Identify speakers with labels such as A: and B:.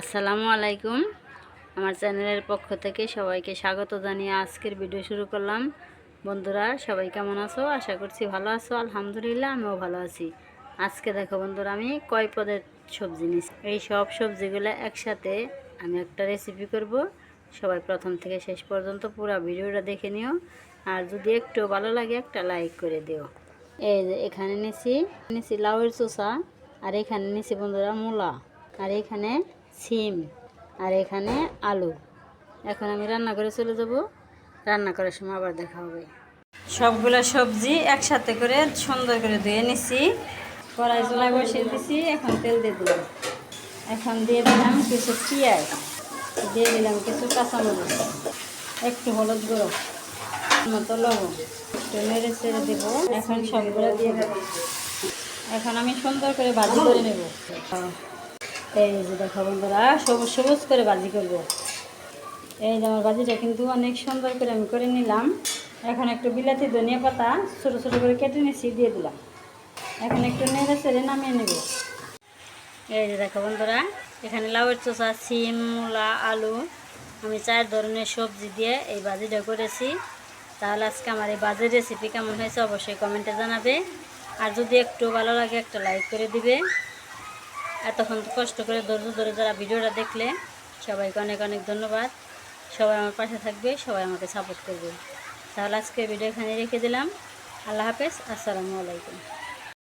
A: আসসালামু আলাইকুম। আমার চ্যানেলের পক্ষ থেকে সবাইকে স্বাগত জানিয়ে আজকের ভিডিও শুরু করলাম। বন্ধুরা, সবাই কেমন আছো? আশা করছি ভালো আছো। আলহামদুলিল্লাহ, আমিও ভালো আছি। আজকে দেখো বন্ধুরা, আমি কয় পদের সবজি নিচ্ছি এই সব সবজিগুলো একসাথে আমি একটা রেসিপি করব। সবাই প্রথম থেকে শেষ পর্যন্ত পুরো ভিডিওটা দেখে নিও। আর যদি একটু ভালো লাগে, একটা লাইক করে দিও। এই যে এখানে নিছি নিছি লাউয়ের চোষা, আর এখানে নিছি বন্ধুরা মূলা। আর এখানে সিম আর এখানে আলু। এখন আমি রান্না করে চলে যাব। রান্না করার সময় আবার দেখা হবে। সবগুলো সবজি একসাথে করে সুন্দর করে ধুয়ে নিছি। কড়াই চুলায় বসিয়ে দিছি, এখন তেল দিয়ে দিলাম। এখন দিয়ে দিলাম কিছু পেঁয়াজ। দিয়ে দিলাম কিছু কাঁচামরিচ। একটু হলুদ গুঁড়ো। মতো লবণ। একটু নেড়ে ছেড়ে দেবো। এখন সবগুলো দিয়ে দেবো। এখন আমি সুন্দর করে ভাজি করে নেব। এই যে দেখো বন্ধুরা, সবুজ সবুজ করে ভাজি করব। এই যে আমার ভাজিটা কিন্তু অনেক সুন্দর করে আমি করে নিলাম। এখন একটু বিলাতি ধনিয়া পাতা ছোটো ছোটো করে কেটে নিচ্ছি দিয়ে দিলাম। এখন একটু নেড়ে ছেড়ে নামিয়ে নেব। এই যে দেখো বন্ধুরা, এখানে লাউয়ের চোষা, সিম, মূলা, আলু, আমি চার ধরনের সবজি দিয়ে এই ভাজিটা করেছি। তাহলে আজকে আমার এই বাজের রেসিপি কেমন হয়েছে অবশ্যই কমেন্টে জানাবে। আর যদি একটু ভালো লাগে, একটা লাইক করে দিবে। এতক্ষণ কষ্ট করে ধৈর্য ধরে যারা ভিডিওটা দেখলে সবাইকে অনেক অনেক ধন্যবাদ। সবাই আমার পাশে থাকবে, সবাই আমাকে সাপোর্ট করবে। তাহলে আজকে ভিডিও এখানে রেখে দিলাম। আল্লাহ হাফেজ, আসসালামু আলাইকুম।